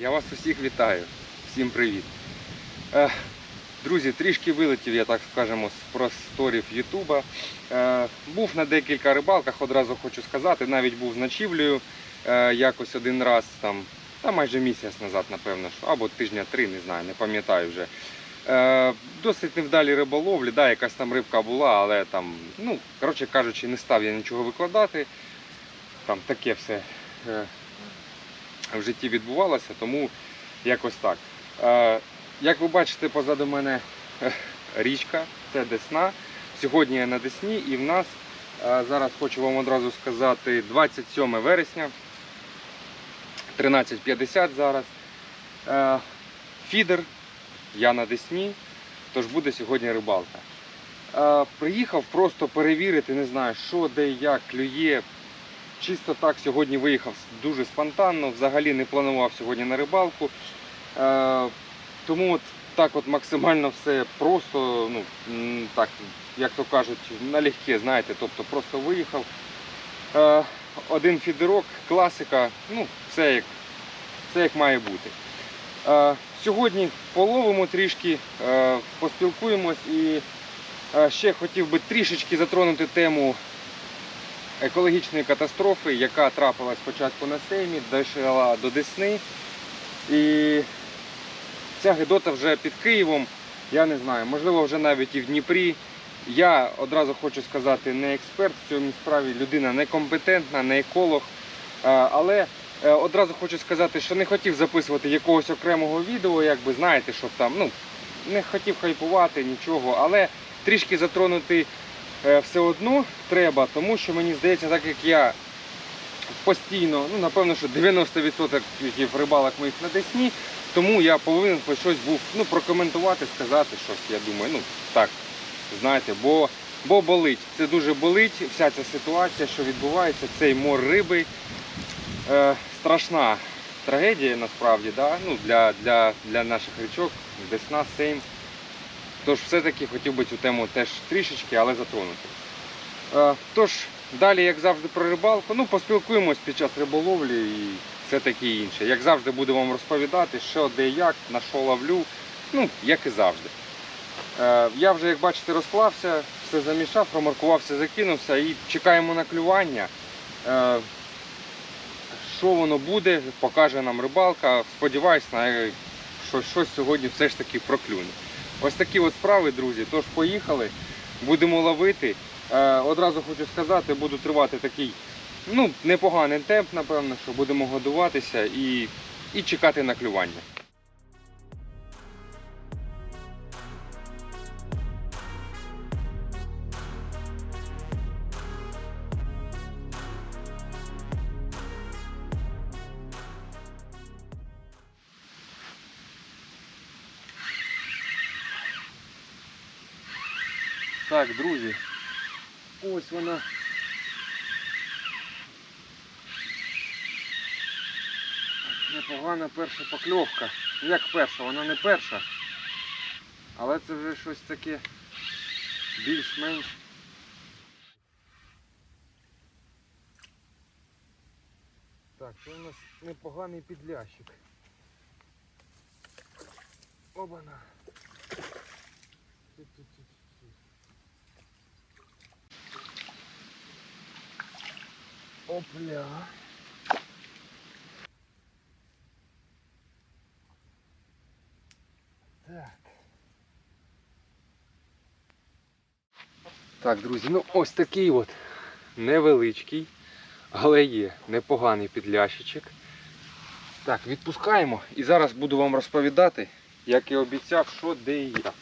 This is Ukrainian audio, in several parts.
Я вас усіх вітаю. Всім привіт. Е, друзі, трішки вилетів, я так скажемо, з просторів Ютуба. Е, був на декілька рибалках, одразу хочу сказати, навіть був з ночівлею е, якось один раз, там, та майже місяць назад, напевно, що, або тижня три, не знаю, не пам'ятаю вже. Досить невдалі риболовлі, да, якась там рибка була, але там, ну, коротше кажучи, не став я нічого викладати. Там таке все. В житті відбувалося, тому якось так. Е, Як ви бачите, позаду мене е, річка, це Десна. Сьогодні я на Десні і в нас е, зараз хочу вам одразу сказати 27 вересня, 13.50 зараз. Фідер, я на Десні, тож буде сьогодні рибалка. Приїхав просто перевірити, не знаю, що, де, як клює. Чисто так сьогодні виїхав дуже спонтанно, взагалі не планував сьогодні на рибалку. Е, тому от так от максимально все просто, ну, так, як то кажуть, налегке, знаєте, тобто просто виїхав. Е, один фідерок, класика, ну, все як, все як має бути. Е, сьогодні половимо трішки, е, поспілкуємось і ще хотів би трішечки затронути тему екологічної катастрофи, яка трапилась спочатку на Сеймі, дійшла до Десни. І ця гидота вже під Києвом, я не знаю, можливо, вже навіть і в Дніпрі. Я одразу хочу сказати, не експерт в цьому справі, людина некомпетентна, не еколог. Е, Але е, одразу хочу сказати, що не хотів записувати якогось окремого відео, якби знаєте, щоб там, ну, не хотів хайпувати нічого, але трішки затронути все одно треба, тому що мені здається, так як я постійно, ну напевно, що 90% рибалок моїх на Десні, тому я повинен хоч щось був ну, прокоментувати, сказати щось, я думаю, ну так, знаєте, бо, бо болить. Це дуже болить, вся ця ситуація, що відбувається, цей мор риби. Е, страшна трагедія насправді да? ну, для, для, для наших річок, Десна, Сейм. Тож все-таки хотів би цю тему теж трішечки, але затронути. Е, Тож, далі, як завжди, про рибалку. Ну, поспілкуємось під час риболовлі і все таке інше. Як завжди, буду вам розповідати, що де як, на що ловлю, ну, як і завжди. Е, Я вже, як бачите, розклався, все замішав, промаркувався, закинувся і чекаємо на клювання. Е, Що воно буде, покаже нам рибалка. Сподіваюсь, що щось сьогодні все ж таки проклюне. Ось такі от справи, друзі. Тож поїхали, будемо ловити. Е, одразу хочу сказати, буду тривати такий ну, непоганий темп, напевно, що будемо годуватися і, і чекати на клювання. Так, друзі, ось вона. Непогана перша покльовка. Ну, Як перша, вона не перша. Але це вже щось таке більш-менш. Так, це у нас непоганий підлящик. Обана. Тут-тут-тут. Опля. Так. Так, друзі, ну ось такий от невеличкий, але є непоганий підлящичок. Так, відпускаємо і зараз буду вам розповідати, як і обіцяв, що де і як.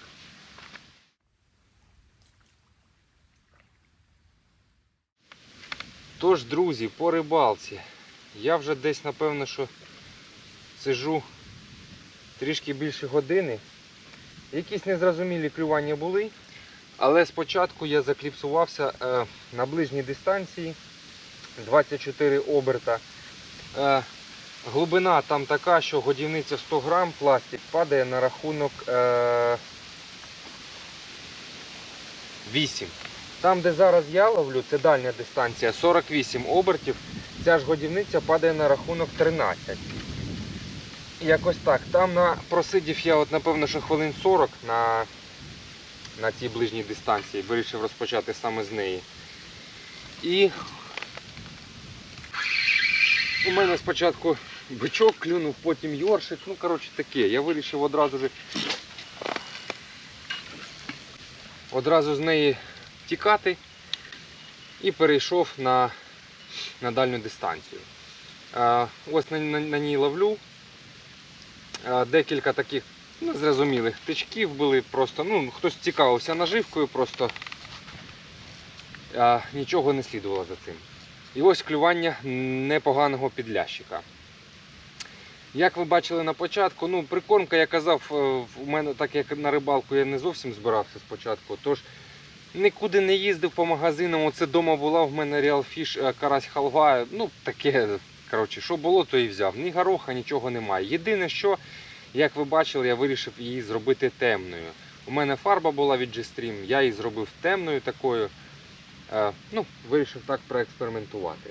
Тож, друзі, по рибалці. Я вже десь, напевно, що сижу трішки більше години. Якісь незрозумілі клювання були, але спочатку я закліпсувався е, на ближній дистанції 24 оберта. Е, глибина там така, що годівниця 100 грам пластик падає на рахунок е, 8. Там, де зараз я ловлю, це дальня дистанція, 48 обертів. Ця ж годівниця падає на рахунок 13. якось так. Там на, просидів я, от, напевно, що хвилин 40 на, на цій ближній дистанції. Вирішив розпочати саме з неї. І у мене спочатку бичок клюнув, потім йоршик. Ну, коротше таке. Я вирішив одразу ж одразу з неї тікати і перейшов на, на дальню дистанцію. Е, ось на, на, на ній ловлю. Е, декілька таких ну, зрозумілих тичків були просто. Ну, хтось цікавився наживкою, просто е, нічого не слідувало за цим. І ось клювання непоганого підлящика. Як ви бачили на початку, ну, прикормка, я казав, е, у мене так як на рибалку я не зовсім збирався спочатку, тож нікуди не їздив по магазинам. Оце вдома була в мене Real Fish е, карась халва. Ну, таке, коротше, що було, то і взяв. Ні гороха, нічого немає. Єдине, що, як ви бачили, я вирішив її зробити темною. У мене фарба була від G-Stream, я її зробив темною такою. Е, Ну, вирішив так проекспериментувати.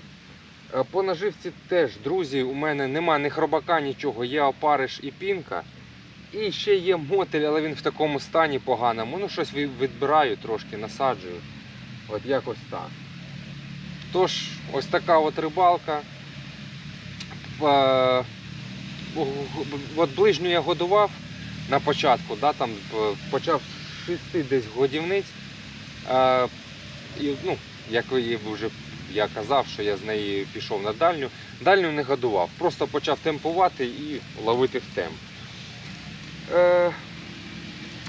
Е, По наживці теж, друзі, у мене нема ні хробака, нічого, є опариш і пінка. І ще є мотель, але він в такому стані поганому. Ну, щось відбираю трошки, насаджую. От якось так. Тож, ось така от рибалка. Е, От ближню я годував на початку, да, там почав з шести десь годівниць. Е, ну, як ви вже я казав, що я з неї пішов на дальню. Дальню не годував, просто почав темпувати і ловити в темп. Е,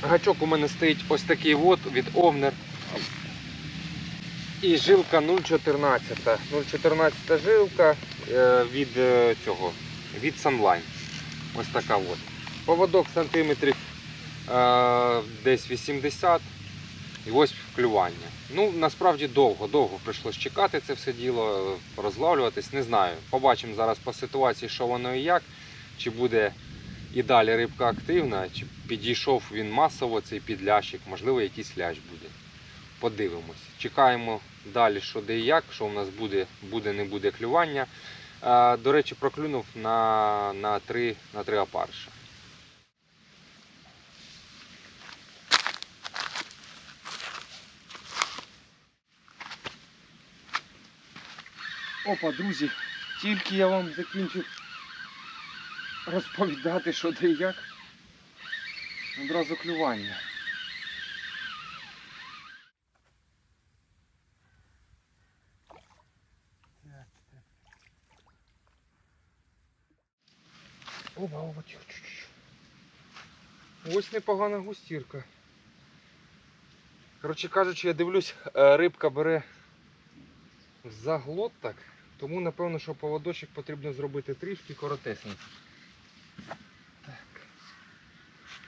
гачок у мене стоїть ось такий от від Овнер. І жилка 0,14. 0,14 жилка е, від е, цього, від Sunline. Ось така от. Поводок сантиметрів е, десь 80. І ось клювання. Ну, насправді довго, довго прийшлось чекати це все діло, розлавлюватись, не знаю. Побачимо зараз по ситуації, що воно і як. Чи буде і далі рибка активна, чи підійшов він масово, цей підлящик, можливо, якийсь лящ буде. Подивимось. Чекаємо далі, що де і як, що у нас буде, буде, не буде клювання. До речі, проклюнув на, на, три, на три опариша. Опа, друзі, тільки я вам закінчив розповідати, що де і як. Одразу клювання. Опа, опа, тихо, тихо. Ось непогана густірка. Коротше кажучи, я дивлюсь, е, рибка бере заглот так, тому напевно, що поводочок потрібно зробити трішки коротесенький. Так.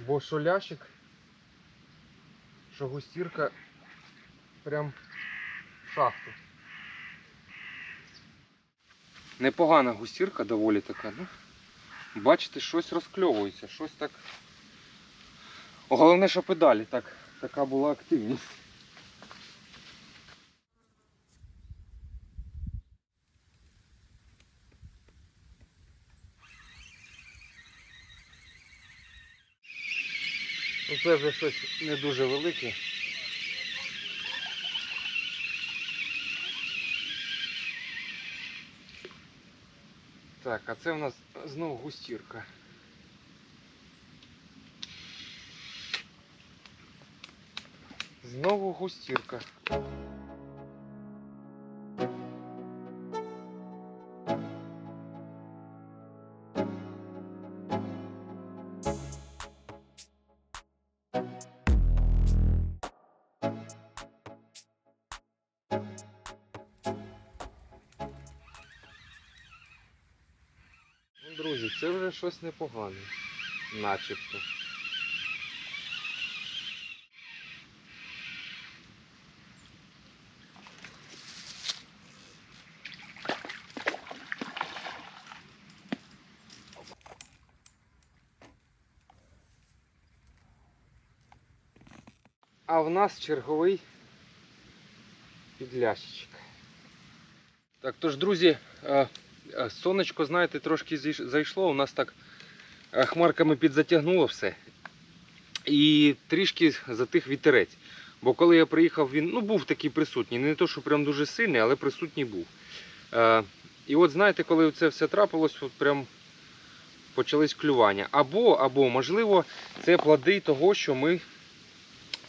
Бо що лящик, що густірка прям в шахту. Непогана густірка доволі така, ну. Бачите, щось розкльовується, щось так. Головне, що педалі так, така була активність. Це вже щось не дуже велике. Так, а це в нас знову густірка. Знову густірка. Це вже щось непогане. Начебто. А в нас черговий підлящичок. Так, тож, друзі, е, сонечко, знаєте, трошки зайшло. У нас так Хмарками підзатягнуло все. І трішки затих вітерець. Бо коли я приїхав, він ну, був такий присутній. Не то, що прям дуже сильний, але присутній був. Е, і от знаєте, коли це все трапилось, от прям почались клювання. Або, або, можливо, це плоди того, що ми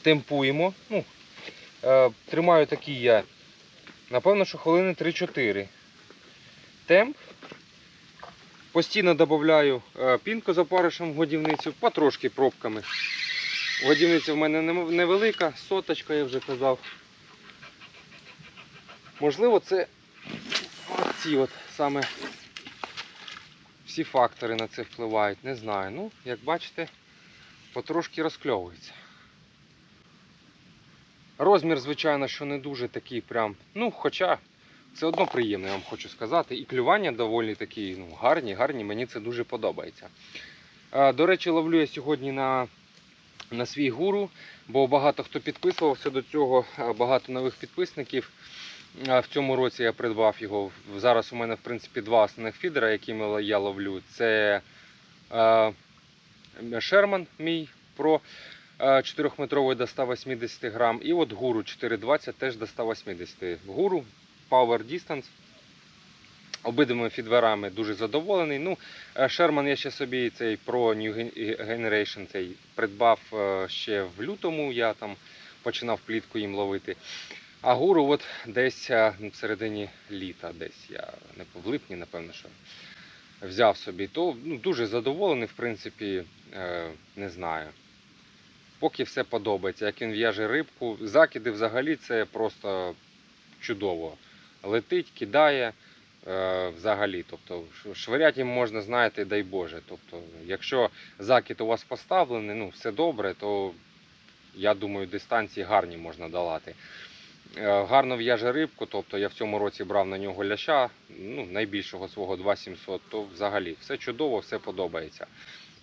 темпуємо. Ну, е, тримаю такий я. Напевно, що хвилини 3-4. Темп. Постійно додаю е, пінку з опаришем в годівницю, потрошки пробками. Годівниця в мене невелика, соточка, я вже казав. Можливо, це ці от саме всі фактори на це впливають, не знаю. Ну, як бачите, потрошки розкльовується. Розмір, звичайно, що не дуже такий прям. Ну, хоча все одно приємно, я вам хочу сказати. І клювання доволі такі ну, гарні, гарні, мені це дуже подобається. Е, До речі, ловлю я сьогодні на, на свій гуру, бо багато хто підписувався до цього, е, багато нових підписників. Е, В цьому році я придбав його. Зараз у мене, в принципі, два основних фідера, якими я ловлю. Це е, Sherman мій Pro 4-метровий до 180 грам. І от гуру 420 теж до 180. Гуру Power Distance. Обидвими фідверами дуже задоволений. Ну, е, Sherman я ще собі цей Pro New Generation цей придбав е, ще в лютому. Я там починав плітку їм ловити. А гуру от десь е, в середині літа, десь я не в липні, напевно, що взяв собі. То ну, дуже задоволений, в принципі, е, не знаю. Поки все подобається. Як він в'яже рибку. Закиди взагалі це просто чудово. Летить, кидає е, взагалі. Тобто ш- швиряти їм можна, знаєте, дай Боже. Тобто, якщо закид у вас поставлений, ну все добре, то я думаю, дистанції гарні можна долати. Е, Гарно в'яже рибку, тобто я в цьому році брав на нього ляща, ну, найбільшого свого 2700, то взагалі все чудово, все подобається.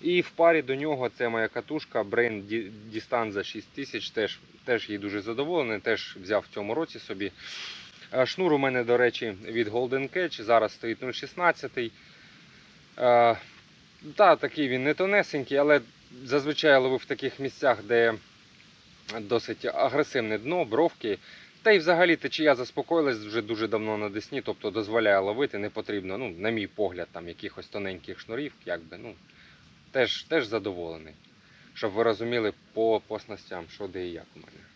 І в парі до нього це моя катушка Brain Di- Distanza 6000, теж, теж їй дуже задоволений, теж взяв в цьому році собі. Е, Шнур у мене, до речі, від Golden Catch, зараз стоїть 0,16. Е, Та, такий він не тонесенький, але зазвичай ловив в таких місцях, де досить агресивне дно, бровки. Та й взагалі течія заспокоїлась вже дуже давно на Десні, тобто дозволяє ловити, не потрібно, ну, на мій погляд, там якихось тоненьких шнурів, якби, ну, теж, теж задоволений. Щоб ви розуміли по, по що де і як у мене.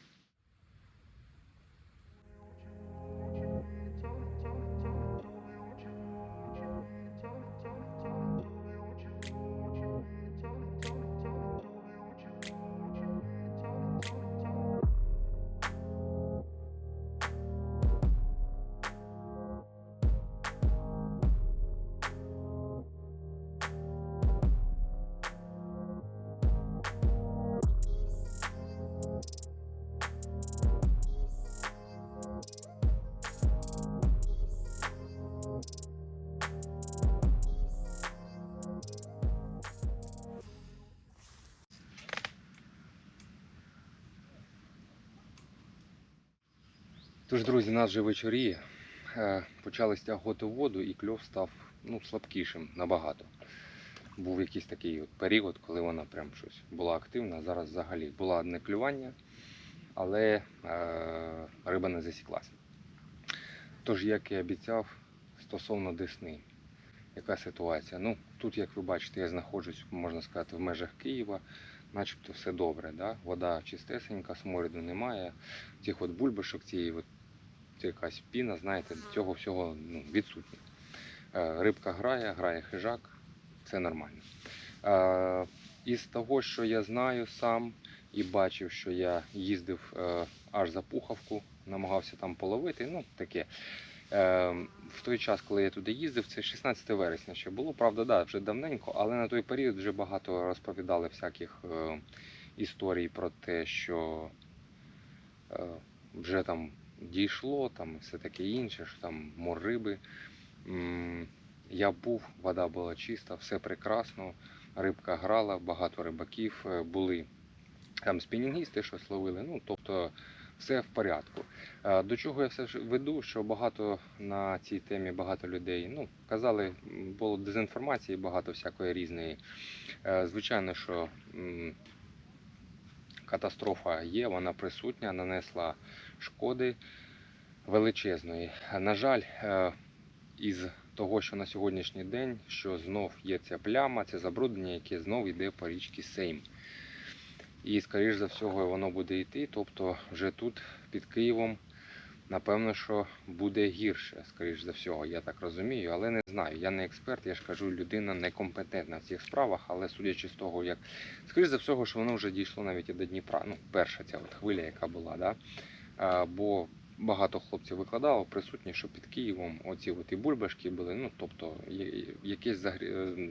Тож, друзі, нас вже вечоріє. Е, Почали стягувати воду і кльов став ну, слабкішим набагато. Був якийсь такий от період, коли вона прям щось була активна. Зараз взагалі було одне клювання, але е, риба не засіклася. Тож, як і обіцяв, стосовно Десни, яка ситуація? Ну, тут, як ви бачите, я знаходжусь, можна сказати, в межах Києва, начебто все добре. Да? Вода чистесенька, сморіду немає. Цих от бульбашок, цієї от, якась піна, знаєте, цього всього ну, відсутнє. Е, Рибка грає, грає хижак, це нормально. Е, Із того, що я знаю сам і бачив, що я їздив е, аж за Пуховку, намагався там половити, ну таке. В той час, коли я туди їздив, це 16 вересня ще було, правда, да, вже давненько, але на той період вже багато розповідали всяких історій про те, що вже там дійшло, там все таке інше, що там мор риби. Я був, вода була чиста, все прекрасно, рибка грала, багато рибаків е, були. Там спінінгісти щось ловили. Ну, тобто все в порядку. Е, До чого я все ж веду, що багато на цій темі багато людей ну, казали, було дезінформації, багато всякої різної. Е, Звичайно, що катастрофа є, вона присутня, нанесла шкоди величезної. На жаль, е, із того, що на сьогоднішній день, що знов є ця пляма, це забруднення, яке знов йде по річці Сейм. І, скоріш за всього, воно буде йти. Тобто, вже тут, під Києвом, напевно, що буде гірше, скоріш за всього, я так розумію, але не знаю. Я не експерт, я ж кажу, людина некомпетентна в цих справах, але судячи з того, як скоріш за всього, що воно вже дійшло навіть і до Дніпра. Ну, перша ця от хвиля, яка була, да? Бо багато хлопців викладало присутні, що під Києвом оці от і бульбашки були, ну тобто якесь загрі... е,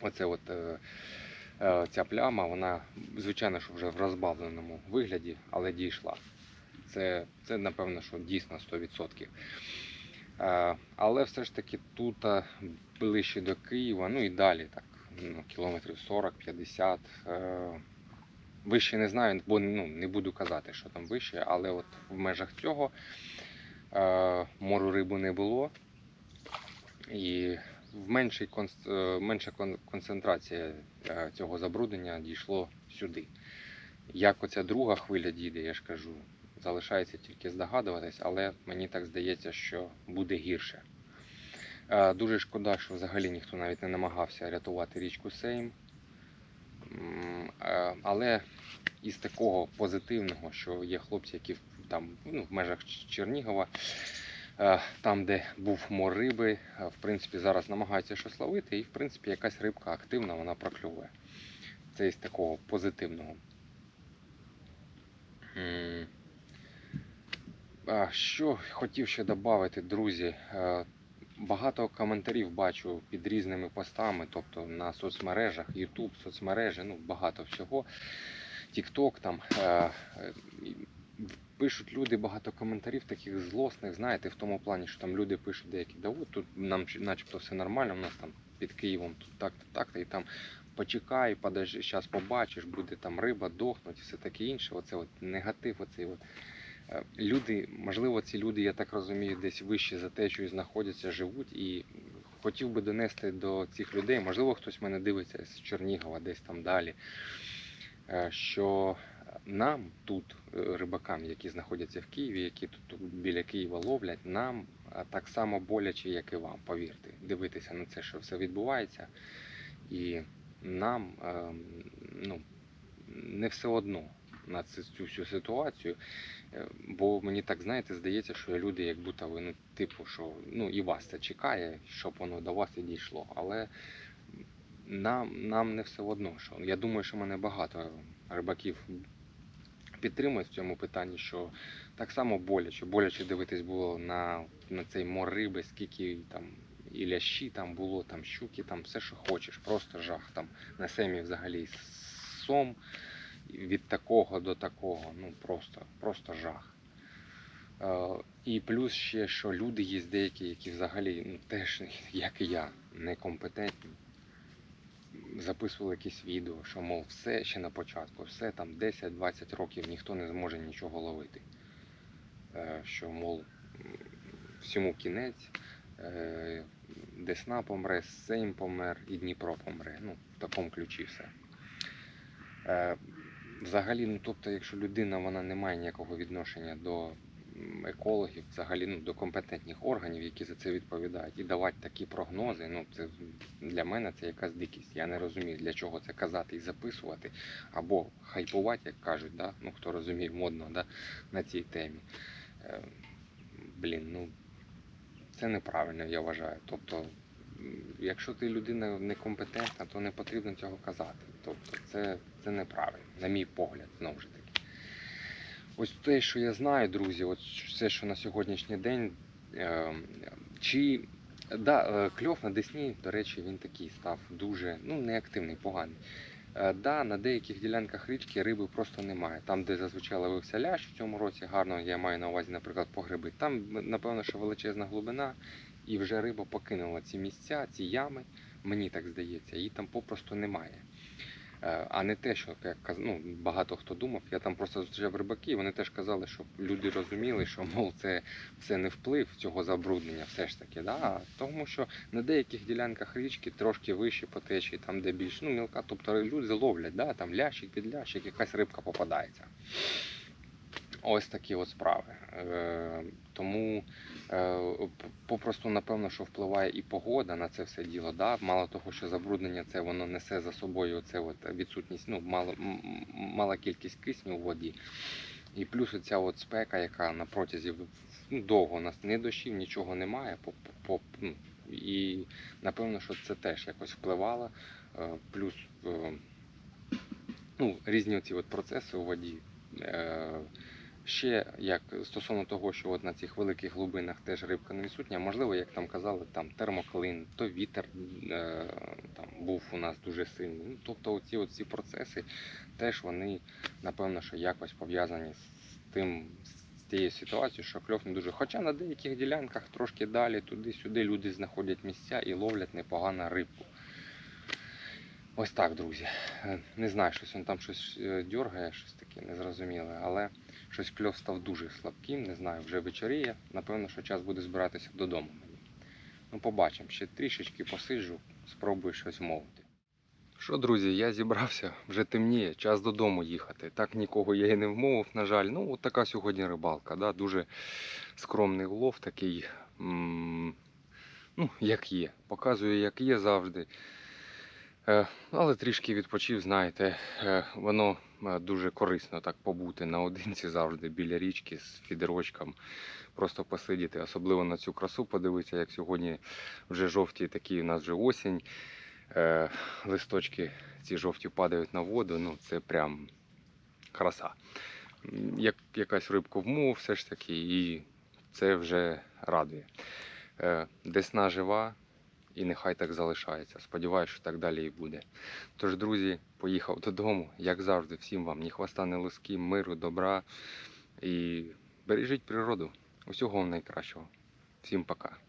оце от. е, е, Ця пляма, вона, звичайно, що вже в розбавленому вигляді, але дійшла. Це, це напевно, що дійсно 100%. Е, Але все ж таки тут ближче до Києва, ну і далі, так, ну, кілометрів 40-50. Вище не знаю, бо ну, не буду казати, що там вище, але от в межах цього е, мору рибу не було. І в меншій е, менша концентрація е, цього забруднення дійшло сюди. Як оця друга хвиля дійде, я ж кажу, залишається тільки здогадуватись, але мені так здається, що буде гірше. Е, Дуже шкода, що взагалі ніхто навіть не намагався рятувати річку Сейм. Е, Але із такого позитивного, що є хлопці, які там ну, в межах Чернігова, е, там, де був мор риби, е, в принципі, зараз намагаються щось ловити, і в принципі якась рибка активна, вона прокльовує. Це із такого позитивного. Що хотів ще додати, друзі? Багато коментарів бачу під різними постами, тобто на соцмережах, YouTube, соцмережі, ну багато всього. TikTok там е, е, пишуть люди багато коментарів таких злосних, знаєте, в тому плані, що там люди пишуть деякі, да от тут нам начебто все нормально, у нас там під Києвом тут так-то, так-то, і там почекай, подожди, зараз побачиш, буде там риба, дохнуть і все таке інше. Оце от негатив, оцей от. Е, Люди, можливо, ці люди, я так розумію, десь вище за течою знаходяться, живуть, і хотів би донести до цих людей, можливо, хтось мене дивиться з Чернігова, десь там далі, е, що нам тут, е, рибакам, які знаходяться в Києві, які тут, біля Києва ловлять, нам так само боляче, як і вам, повірте, дивитися на це, що все відбувається. І нам ем, ну, не все одно на цю всю ситуацію. Е, Бо мені так знаєте, здається, що люди, як будто ви, ну, типу, що ну і вас це чекає, щоб воно до вас і дійшло. Але нам, нам не все одно. Що я думаю, що мене багато рибаків підтримують в цьому питанні, що так само боляче. Боляче дивитись було на, на цей мор риби, скільки там і лящі там було, там щуки, там все, що хочеш, просто жах. Там на семі взагалі сом від такого до такого. Ну просто, просто жах. Е, І плюс ще, що люди є деякі, які взагалі ну, теж, як і я, некомпетентні. Записували якісь відео, що, мов, все ще на початку, все там 10-20 років ніхто не зможе нічого ловити. Е, Що, мов, всьому кінець, е, Десна помре, Сейм помер і Дніпро помре. Ну, в такому ключі все. Взагалі, ну тобто, якщо людина вона не має ніякого відношення до екологів, взагалі ну, до компетентних органів, які за це відповідають, і давати такі прогнози, ну це для мене це якась дикість. Я не розумію, для чого це казати і записувати, або хайпувати, як кажуть, да? ну хто розуміє модно да? на цій темі. Е, Блін, ну це неправильно, я вважаю. Тобто, якщо ти людина некомпетентна, то не потрібно цього казати. Тобто, це, це неправильно, на мій погляд, знову ж таки. Ось те, що я знаю, друзі, от все, що на сьогоднішній день. Е, чи да, е, кльов на Десні, до речі, він такий став дуже ну, неактивний, поганий. Е, Да, на деяких ділянках річки риби просто немає. Там, де зазвичай ловився лящ в цьому році, гарно я маю на увазі, наприклад, погреби. Там, напевно, що величезна глибина, і вже риба покинула ці місця, ці ями, мені так здається, її там попросту немає. Е, А не те, що як ну, багато хто думав. Я там просто зустрічав рибаків, вони теж казали, щоб люди розуміли, що мов це, це не вплив цього забруднення, все ж таки. Да? Тому що на деяких ділянках річки трошки вищі по течії, там де більш ну, мілка, тобто люди ловлять, да? там лящик під лящик, якась рибка попадається. Ось такі от справи. Тому е, попросту, напевно, що впливає і погода на це все діло. Да? Мало того, що забруднення це воно несе за собою це от відсутність, ну, мало, мала кількість кисню у воді. І плюс ця от спека, яка на протязі ну, довго у нас не дощів, нічого немає. Ну, і напевно, що це теж якось впливало. Е, Плюс е, ну, різні ці от процеси у воді. Ще як стосовно того, що от на цих великих глибинах теж рибка не відсутня, можливо, як там казали, там термоклин, то вітер е, там був у нас дуже сильний. Ну, тобто оці, оці процеси теж вони, напевно, що якось пов'язані з тим, з тією ситуацією, що кльов не дуже. Хоча на деяких ділянках трошки далі, туди-сюди люди знаходять місця і ловлять непогано рибку. Ось так, друзі. Е, Не знаю, щось він там щось е, дьоргає, щось таке незрозуміле, але щось кльов став дуже слабким, не знаю, вже вечоріє. Напевно, що час буде збиратися додому мені. Ну, побачимо, ще трішечки посиджу, спробую щось мовити. Що, друзі, я зібрався, вже темніє, час додому їхати. Так нікого я і не вмовив, на жаль. Ну, от така сьогодні рибалка. Да? Дуже скромний улов, такий, ну, як є. Показую, як є завжди. Е, Але трішки відпочив, знаєте, е, воно е, дуже корисно так побути наодинці завжди біля річки з фідерочком, просто посидіти, особливо на цю красу подивитися, як сьогодні вже жовті такі, у нас вже осінь, листочки ці жовті падають на воду, ну це прям краса. Як якась рибку вмов, все ж таки, і це вже радує. Десна жива, і нехай так залишається. Сподіваюся, що так далі і буде. Тож, друзі, поїхав додому. Як завжди, всім вам ні хвоста, ні лоски, миру, добра і бережіть природу. Усього вам найкращого. Всім пока.